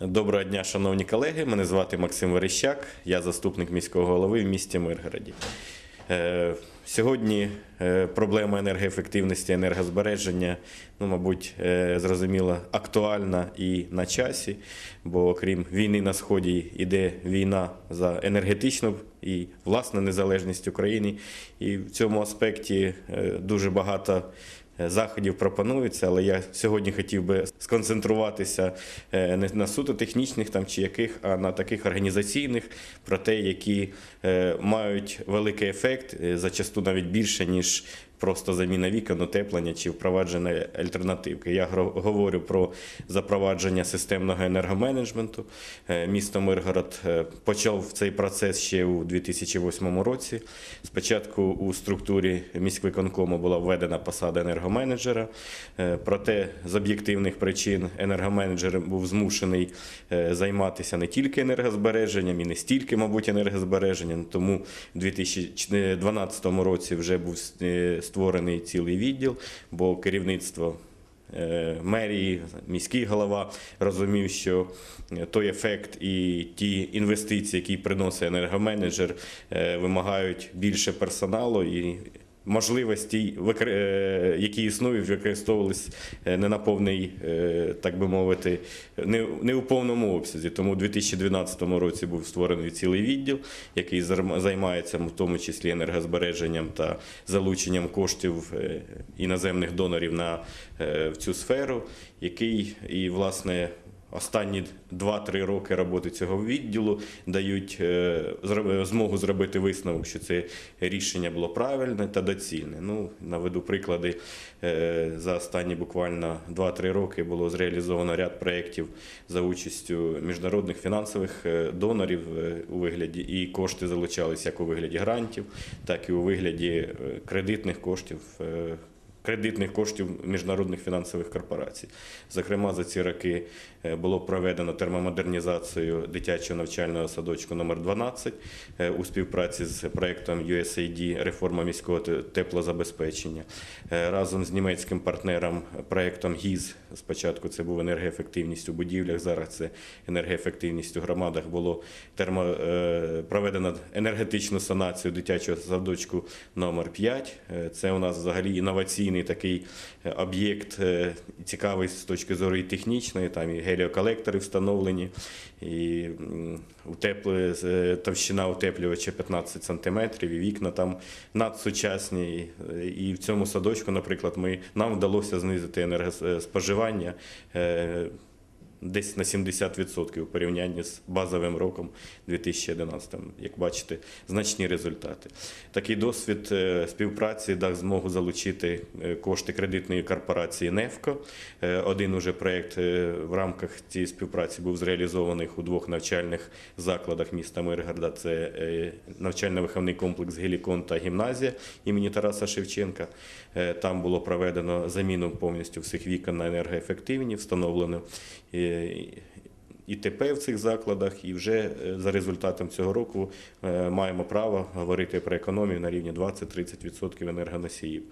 Доброго дня, шановні колеги. Мене звати Максим Верещак, я заступник міського голови в місті Миргороді. Е, Сьогодні е, проблема енергоефективності, енергозбереження, ну, мабуть, е, зрозуміло, актуальна і на часі, бо окрім війни на сході йде війна за енергетичну і власну незалежність України. І в цьому аспекті дуже багато заходів пропонується, але я сьогодні хотів би сконцентруватися е, не на суто технічних там чи яких, а на таких організаційних, про те, які е, мають великий ефект, е, зачасту навіть більше, ніж просто заміна вікон, утеплення чи впровадження альтернативки. Я говорю про запровадження системного енергоменеджменту. Е, Місто Миргород е, почав цей процес ще у 2008 році. Спочатку у структурі міськвиконкому була введена посада енергоменеджера. Е, Проте з об'єктивних причин енергоменеджер був змушений займатися не тільки енергозбереженням і не стільки, мабуть, енергозбереженням. Тому в 2012 році вже був створений цілий відділ, бо керівництво е, мерії, міський голова розумів, що е, той ефект і ті інвестиції, які приносить енергоменеджер, е, вимагають більше персоналу і. Можливості, е, які існують, використовувалися не на повний, е, так би мовити, не, у повному обсязі. Тому у 2012 році був створений цілий відділ, який займається в тому числі енергозбереженням та залученням коштів е, іноземних донорів на е, в цю сферу, який і власне. Останні 2-3 роки роботи цього відділу дають е, змогу зробити висновок, що це рішення було правильне та доцільне. Ну, наведу приклади. Е, За останні буквально 2-3 роки було зреалізовано ряд проєктів за участю міжнародних фінансових е, донорів е, у вигляді, і кошти залучалися як у вигляді грантів, так і у вигляді е, кредитних коштів. Кредитних коштів міжнародних фінансових корпорацій. Зокрема, за ці роки е, було проведено термомодернізацію дитячого навчального садочку номер 12 е, у співпраці з проектом USAID реформа міського теплозабезпечення. Е, Разом з німецьким партнером проектом ГІЗ спочатку це був енергоефективність у будівлях, зараз це енергоефективність у громадах було термо, е, проведено енергетичну санацію дитячого садочку номер 5. Е, Це у нас взагалі інноваційний такий е, об'єкт, цікавий з точки зору і технічної, там і геліоколектори встановлені, і утепле, е, товщина утеплювача 15 см, і вікна там надсучасні. Е, І в цьому садочку, наприклад, ми, нам вдалося знизити енергоспоживання. Десь на 70% у порівнянні з базовим роком 2011. Як бачите, значні результати. Такий досвід е, співпраці дав змогу залучити е, кошти кредитної корпорації «Нефко». Е, Один уже проєкт в рамках цієї співпраці був зреалізований у двох навчальних закладах міста Миргорода. Це навчально-виховний комплекс Гелікон та гімназія імені Тараса Шевченка. Там було проведено заміну повністю всіх вікон на енергоефективні, встановлено ІТП в цих закладах, і вже е, за результатом цього року е, маємо право говорити про економію на рівні 20-30% енергоносіїв.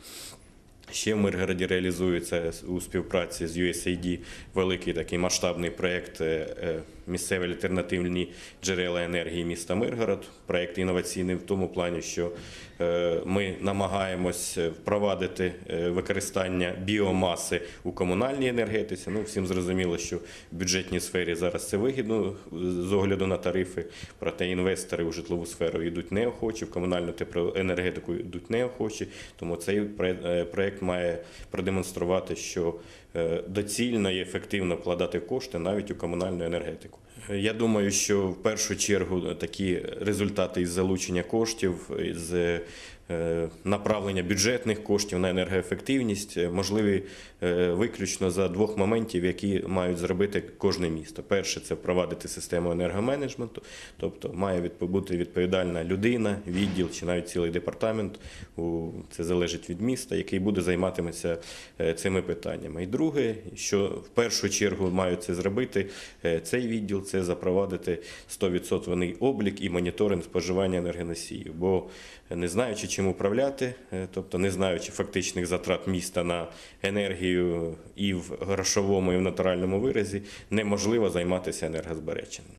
Ще в Миргороді реалізується у співпраці з USAID великий такий масштабний проєкт е, місцеві альтернативні джерела енергії міста Миргород. Проєкт інноваційний в тому плані, що е, ми намагаємось впровадити е, використання біомаси у комунальній енергетиці. Ну, всім зрозуміло, що в бюджетній сфері зараз це вигідно з огляду на тарифи, проте інвестори у житлову сферу йдуть неохочі, в комунальну теплоенергетику йдуть неохочі. Тому цей е, проект має продемонструвати, що е, доцільно і ефективно вкладати кошти навіть у комунальну енергетику. Е, Я думаю, що в першу чергу такі результати із залучення коштів, е, направлення бюджетних коштів на енергоефективність е, можливі е, виключно за двох моментів, які мають зробити кожне місто. Перше це впровадити систему енергоменеджменту, тобто має бути відповідальна людина, відділ чи навіть цілий департамент. Це залежить від міста, який буде займатиметься е, цими питаннями. І друге, що в першу чергу мають це зробити е, цей відділ, це запровадити 100% облік і моніторинг споживання енергоносіїв. Бо не знаючи, чим управляти, е, тобто не знаючи фактичних затрат міста на енергію і в грошовому, і в натуральному виразі, неможливо займатися енергозбереженням.